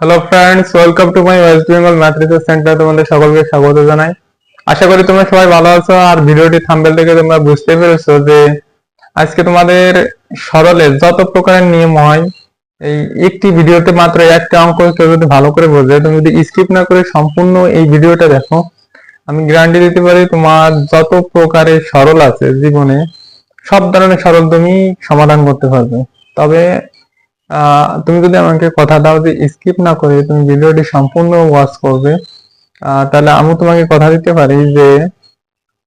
Hello friends welcome to my West Bengal math centre তোমাদের সকলকে স্বাগত জানাই। আশা করি তোমরা সবাই ভালো আছো আর ভিডিওটি থাম্বেল থেকে তোমরা বুঝতে পেরেছ যে আজকে তোমাদের সরলে যত প্রকারের নিয়ম হয়, এই একটি ভিডিওতে মাত্র একটা অঙ্ক কেউ যদি ভালো করে বোঝে, তুমি যদি স্কিপ না করে সম্পূর্ণ এই ভিডিওটা দেখো, আমি গ্যারান্টি দিতে পারি তোমার যত প্রকারের সরল আছে জীবনে, সব ধরনের সরল তুমি সমাধান করতে পারবে। তবে তুমি যদি আমাকে কথা দাও যে স্কিপ না করে তুমি ভিডিওটি সম্পূর্ণ ওয়াচ করবে তাহলে আমি তোমাকে কথা দিতে পারি যে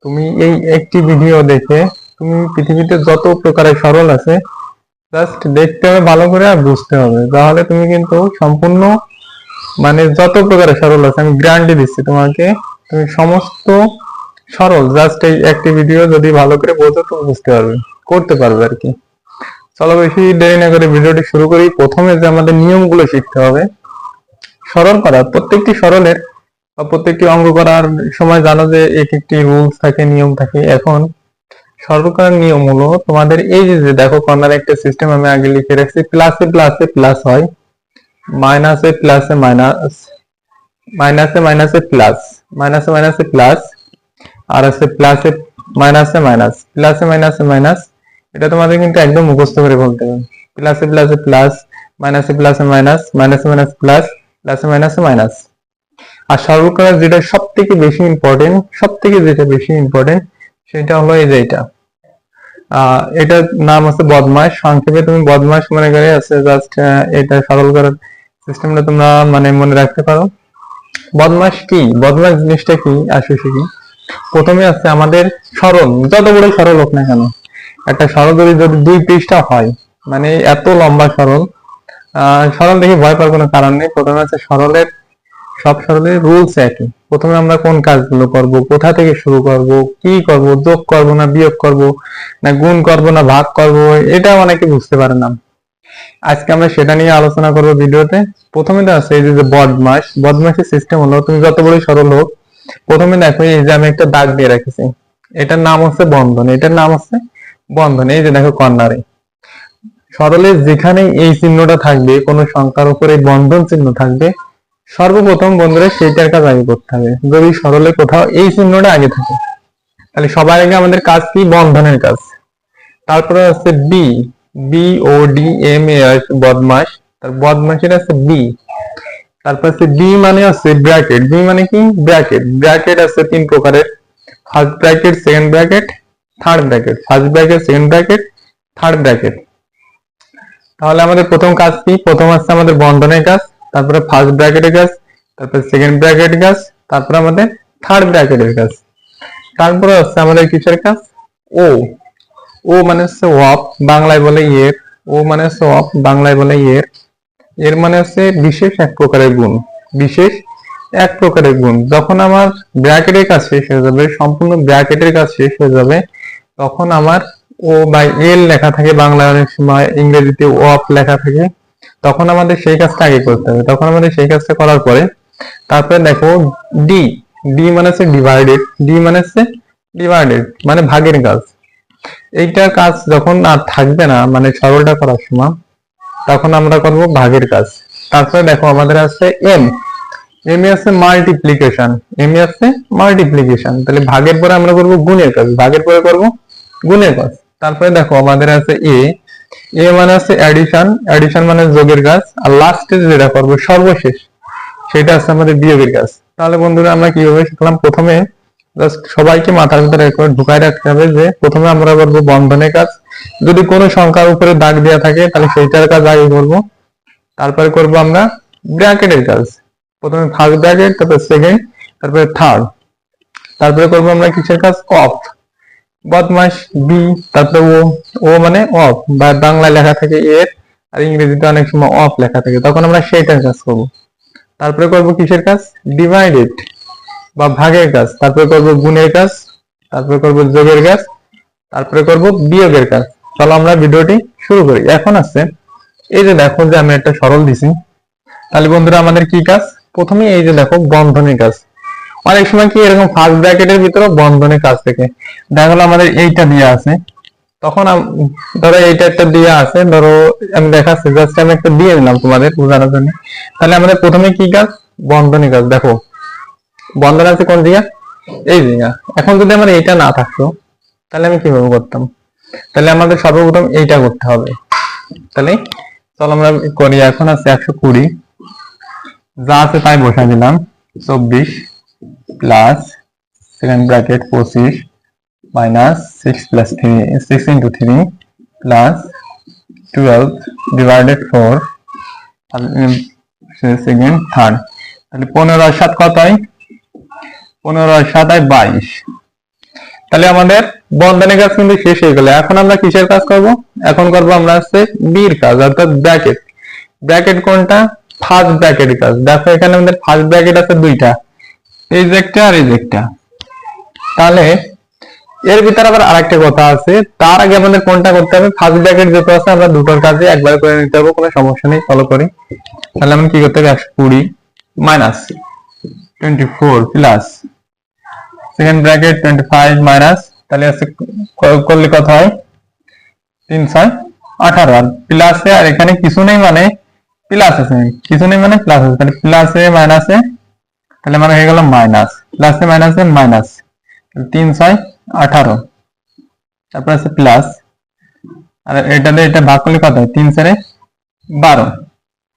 তুমি এই একটি ভিডিও দেখে তুমি পৃথিবীতে যত প্রকারের সরল আছে জাস্ট দেখতে হবে, ভালো করে আর বুঝতে হবে। তাহলে তুমি কিন্তু সম্পূর্ণ মানে যত প্রকারের সরল আছে, আমি গ্যারান্টি দিচ্ছি তোমাকে, তুমি সমস্ত সরল জাস্ট এই একটি ভিডিও যদি ভালো করে বোঝো তো বুঝতে পারবে, করতে পারবে আর কি। চলো বেশি দেরি না করে ভিডিওটি শুরু করি। প্রথমে যে আমাদের নিয়মগুলো শিখতে হবে, সরল করার প্রত্যেকটি সরলের প্রত্যেকটি অঙ্গ করার সময় জানো যে এক একটি রুলস থাকে, নিয়ম থাকে। এখন সরল করার নিয়ম হলো তোমাদের এই যে দেখো কর্নার একটা সিস্টেম আমি আগে লিখে রাখছি প্লাসে প্লাসে প্লাস হয় মাইনাসে প্লাসে মাইনাস মাইনাসে মাইনাসে প্লাস মাইনাসে মাইনাসে প্লাস আর আছে প্লাসে মাইনাসে মাইনাস প্লাসে মাইনাসে মাইনাস এটা তোমাদের কিন্তু একদম মুখস্থ করে বলতে হবে। প্লাসে প্লাসে প্লাস মাইনাসে প্লাসে মাইনাস মাইনাসে মাইনাস প্লাস প্লাসে মাইনাসে মাইনাস আর সরল করার যেটা সব থেকে বেশি ইম্পর্টেন্ট সব থেকে যেটা বেশি ইম্পর্টেন্ট সেটা হলো এই যে এটা। এটার নাম আছে বদমাস সংক্ষেপে তুমি বদমাস মনে করে আছে জাস্ট এটা সরল করার সিস্টেমটা তোমরা মানে মনে রাখতে পারো। বদমাস কি? বদমাস জিনিসটা কি? আসো কি? প্রথমে আছে আমাদের সরল। যত বড় সরল হোক না কেন একটা সরল যদি দুই পৃষ্ঠা হয় মানে এত লম্বা সরল সরল দেখে ভয় পাওয়ার কোনো কারণ নেই। প্রথমে আছে সরলের, সব সরলের রুলস একই। প্রথমে আমরা কোন কাজগুলো করব, কোথা থেকে শুরু করব, কি করব, যোগ করব না বিয়োগ করব, না গুণ করব না ভাগ করব, এটা অনেকে বুঝতে পারে না। আজকে আমরা সেটা নিয়ে আলোচনা করব ভিডিওতে। প্রথমে তো আছে এই যে বদমাস। বদমাসের সিস্টেম হলো, তুমি যত বড় সরল হোক, প্রথমে দেখো এই যে আমি একটা দাগ দিয়ে রেখেছি। এটার নাম হচ্ছে বন্ধন। এটার নাম হচ্ছে বন্ধন, এই যে দেখো কর্নারে সরলে যেখানে এই চিহ্নটা থাকবে, কোন সংখ্যার উপরে বন্ধন চিহ্ন থাকবে, সর্বপ্রথম বন্ধুরা সেইটার কাজ আগে করতে হবে। যদি সরলে কোথাও এই চিহ্নটা আগে থাকে, তাহলে সবার আগে আমাদের কাজ কি? বন্ধনের কাজ। তারপরে আছে B B O D M A BODMAS. তার বদমাসের আছে বি তারপর আছে বি মানে আছে ব্র্যাকেট বি মানে কি? ব্র্যাকেট ব্র্যাকেট আছে তিন প্রকারের। First bracket second bracket third bracket first bracket second bracket third bracket তাহলে আমাদের প্রথম কাজ কি? প্রথম আছে আমাদের বন্ধনের কাজ, তারপরে ফার্স্ট ব্র্যাকেটের কাজ, তারপরে সেকেন্ড ব্র্যাকেট কাজ, তারপরে আমাদের থার্ড ব্র্যাকেটের কাজ। তারপরে হচ্ছে আমাদের কিসের কাজ? ও ও মানে হচ্ছে অফ বাংলায় বলে ইয়ের ও মানে হচ্ছে অফ বাংলায় বলে ইয়ের এর মানে হচ্ছে বিশেষ এক প্রকারের গুণ। বিশেষ এক প্রকারের গুণ। যখন আমার ব্র্যাকেটের কাজ শেষ হয়ে যাবে, সম্পূর্ণ ব্র্যাকেটের কাজ শেষ হয়ে যাবে তখন আমার ও বা এল লেখা থাকে বাংলা অনেক সময়, ইংরেজিতে অফ লেখা থাকে। তখন আমাদের সেই কাজটা আগে করতে হবে। তখন আমাদের সেই কাজটা করার পরে তারপরে দেখো ডি ডি মানে হচ্ছে ডিভাইডেড ডি মানে হচ্ছে ডিভাইডেড মানে ভাগের কাজ। এইটা কাজ যখন আর থাকবে না মানে সরলটা করার সময়, তখন আমরা করব ভাগের কাজ। তারপরে দেখো আমাদের আছে এম এম এ আছে মাল্টিপ্লিকেশন এম এ আছে মাল্টিপ্লিকেশন তাহলে ভাগের পরে আমরা করব গুণের কাজ। ভাগের পরে করব গুণের কাজ তারপরে দেখো, আমাদের আছে এ এ মানে আছে অ্যাডিশন অ্যাডিশন মানে যোগের কাজ আর লাস্টে যেটা করব, সর্বশেষ, সেটা আছে আমাদের বিয়োগের কাজ তাহলে বন্ধুরা, আমরা কীভাবে শিখলাম? প্রথমে সবাইকে মাথার ভিতরে ঢুকাই রাখতে হবে যে, প্রথমে আমরা করব বন্ধনের কাজ। যদি কোনো সংখ্যার উপরে দাগ দেওয়া থাকে, তাহলে সেইটার কাজ আগে করব। তারপরে করব আমরা ব্র্যাকেটের কাজ। প্রথমে ফার্স্ট ব্র্যাকেট তারপরে সেকেন্ড তারপরে থার্ড তারপরে করব আমরা কিসের কাজ? অফ বদমাস, বি, তারপরে ও ও মানে অফ, বা বাংলায় লেখা থাকে এর, আর ইংরেজিতে অনেক সময় অফ লেখা থাকে, তখন আমরা সেইটার কাজ করব। তারপরে করব কিসের কাজ? ডিভাইডেড বা ভাগের কাজ। তারপরে করব গুণের কাজ, তারপরে করব যোগের কাজ, তারপরে করব বিয়োগের কাজ। চলো আমরা ভিডিওটি শুরু করি। এখন আছে, এই যে দেখো যে আমি একটা সরল দিছি। তাহলে বন্ধুরা, আমাদের কি কাজ? প্রথমে এই যে দেখো বন্ধনের কাজ। অনেক সময় কি এরকম ফার্স্ট ব্র্যাকেটের ভিতরে বন্ধনের কাজ থেকে দেখা গেলো আমাদের এইটা দেওয়া আছে। তখন ধরো এইটা একটা দিয়ে আছে, ধরো আমি দেখাচ্ছি জাস্ট আমি একটা দিয়ে দিলাম তোমাদের বোঝানোর জন্য। তাহলে আমাদের প্রথমে কি কাজ? বন্ধনী কাজ, দেখো। বন্ধন আছে কোন জায়গা এই জায়গা এখন যদি আমার এইটা না থাকতো, তাহলে আমি কীভাবে করতাম? তাহলে আমাদের সর্বপ্রথম এইটা করতে হবে। তাহলে চলো আমরা করি, এখন আছে একশো কুড়ি। যা আছে তাই বসাই দিলাম, চব্বিশ। প্লাস সেকেন্ড ব্র্যাকেট পঁচিশ minus six plus three six into three plus twelve divided four second third তাহলে পনেরো আর সাত কত হয় পনেরো আর সাত হয় বাইশ। তাহলে আমাদের বন্ধনের কাজ কিন্তু শেষ হয়ে গেল। এখন আমরা কিসের কাজ করব? এখন করব আমরা হচ্ছে বির কাজ, অর্থাৎ ব্র্যাকেট ব্র্যাকেট কোনটা? ফার্স্ট ব্র্যাকেট কাজ। দেখো এখানে আমাদের ফার্স্ট ব্র্যাকেট আছে দুইটা। এই যে আর এই যে তাহলে এর ভিতরে আবার আরেকটা কথা আছে, তার আগে আমাদের কোনটা করতে হবে? ফার্স্ট ব্র্যাকেট যত আছে, আমরা দুটোর কাজে একবার করে নিতে হবে, কোনো সমস্যা নেই ফলো করি। তাহলে আমরা কি করতে হবে? একশো কুড়ি minus twenty four plus second bracket twenty five minus তাহলে আছে করলে কত হয়? তিন ছয় আঠারো। আর প্লাসে আর এখানে কিছু নেই মানে প্লাস আছে। কিছু নেই মানে প্লাস আছে। তাহলে প্লাসে মাইনাসে তাহলে মানে হয়ে গেল মাইনাস প্লাসে মাইনাসে মাইনাস তিন, ছয়, আঠারো। তারপর আছে প্লাস আর এটা দিয়ে এটা ভাগ করলে কত হয়? তিন, চারে বারো।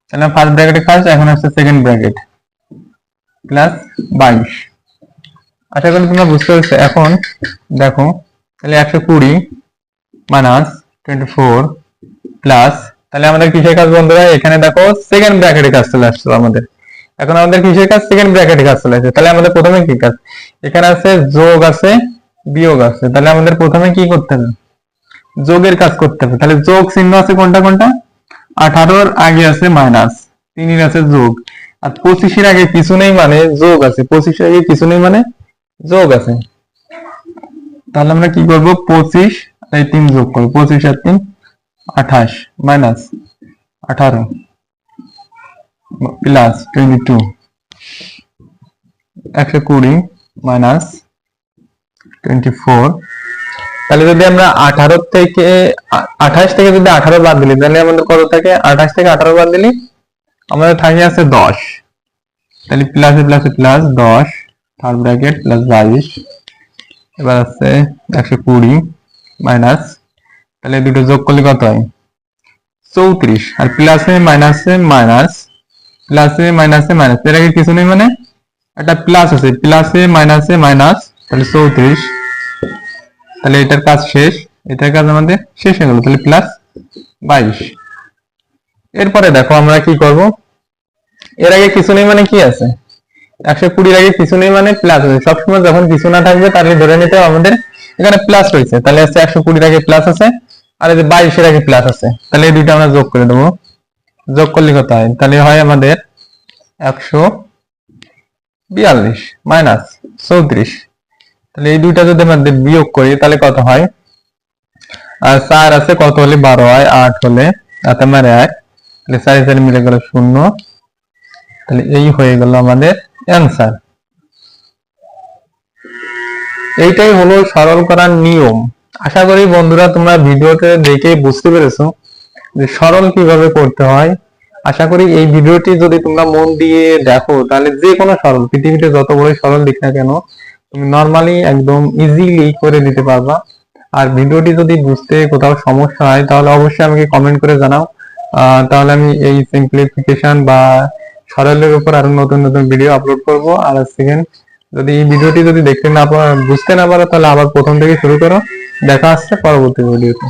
তাহলে ফার্স্ট ব্র্যাকেটে ফার্স্ট এখন আছে সেকেন্ড ব্র্যাকেট প্লাস বাইশ। আশা করি তোমরা বুঝতে পারছ। এখন দেখো, তাহলে একশো কুড়ি মাইনাস টোয়েন্টি ফোর প্লাস তাহলে আমাদের কিসের কাজ বন্ধুরা? এখানে দেখো সেকেন্ড ব্র্যাকেটে কাজ চলে আসছে আমাদের। এখন আমাদের কিসের কাজ? সেকেন্ড ব্র্যাকেটে কাজ চলে আসছে তাহলে আমাদের প্রথমে কি কাজ? এখানে আছে যোগ আছে, বিয়োগ আছে। তাহলে আমাদের প্রথমে কি করতে হবে? যোগের কাজ করতে হবে। তাহলে যোগ চিহ্ন আছে কোনটা কোনটা? আঠারোর আগে আছে মাইনাস তিনের আছে যোগ। আর পঁচিশের আগে কিছু নেই মানে যোগ আছে। পঁচিশের আগে কিছু নেই মানে যোগ আছে। তাহলে আমরা কি করব? পঁচিশ তিন যোগ করব। পঁচিশ আর তিন, আঠাশ মাইনাস আঠারো। প্লাস টোয়েন্টি টু একশো কুড়ি মাইনাস টোয়েন্টি ফোর তাহলে যদি আমরা আঠারো থেকে, আঠাশ থেকে যদি আঠারো বাদ দিলি, তাহলে আমাদের কত থাকে? আঠাশ থেকে আঠারো বাদ দিলি, আমাদের থাকে আছে দশ। তাহলে প্লাসে প্লাসে প্লাস দশ থার্ড ব্র্যাকেট প্লাস বাইশ, এবার আছে একশো কুড়ি মাইনাস তাহলে দুটো যোগ করলে কত হয়? চৌত্রিশ। আর প্লাসে মাইনাসে মাইনাস প্লাসে মাইনাসে মাইনাস এর আগে কিছু নেই মানে? একটা প্লাস আছে। প্লাসে মাইনাসে মাইনাস তাহলে চৌত্রিশ। তাহলে এটার কাজ শেষ। এটার কাজ আমাদের শেষ হয়ে গেল, তাহলে প্লাস বাইশ। এরপরে দেখো আমরা কি করব? এর আগে কিছু নেই মানে কি আছে? একশো কুড়ির আগে কিছু নেই মানে প্লাস আছে। সবসময় যখন কিছু না থাকবে, তাহলে ধরে নিতে আমাদের এখানে প্লাস রয়েছে। তাহলে আছে একশো কুড়ির আগে প্লাস আছে, আর এই যে বাইশের আগে প্লাস আছে। তাহলে এই দুইটা আমরা যোগ করে দেবো। যোগ করলে কত হয় তাহলে হয় আমাদের একশো বিয়াল্লিশ মাইনাস চৌত্রিশ। তাহলে এই দুইটা যদি আমাদের বিয়োগ করি, তাহলে কত হয়? আর চার আছে, কত হলে বারো হয়? আট হলে তাতে মারে এক। তাহলে চারি চারি মিলে গেল শূন্য। তাহলে এই হয়ে গেল আমাদের অ্যান্সার। এইটাই হলো সরল করার নিয়ম। আশা করি বন্ধুরা তোমরা ভিডিওতে দেখে বুঝতে পেরেছ। যে সরল কীভাবে করতে হয়, আশা করি এই ভিডিওটি যদি তোমরা মন দিয়ে দেখো, তাহলে যে কোনো সরল, পৃথিবীতে যত বড় সরল দিক না কেন, তুমি নর্মালি একদম ইজিলি করে দিতে পারবা। আর ভিডিওটি যদি বুঝতে কোথাও সমস্যা হয়, তাহলে অবশ্যই আমাকে কমেন্ট করে জানাও। তাহলে আমি এই সিম্পলিফিকেশন বা সরলের উপর আরও নতুন নতুন ভিডিও আপলোড করব। আর সেকেন্ড যদি এই ভিডিওটি যদি দেখতে না পারো বুঝতে না পারো, তাহলে আবার প্রথম থেকে শুরু করো। দেখা আসছে পরবর্তী ভিডিওতে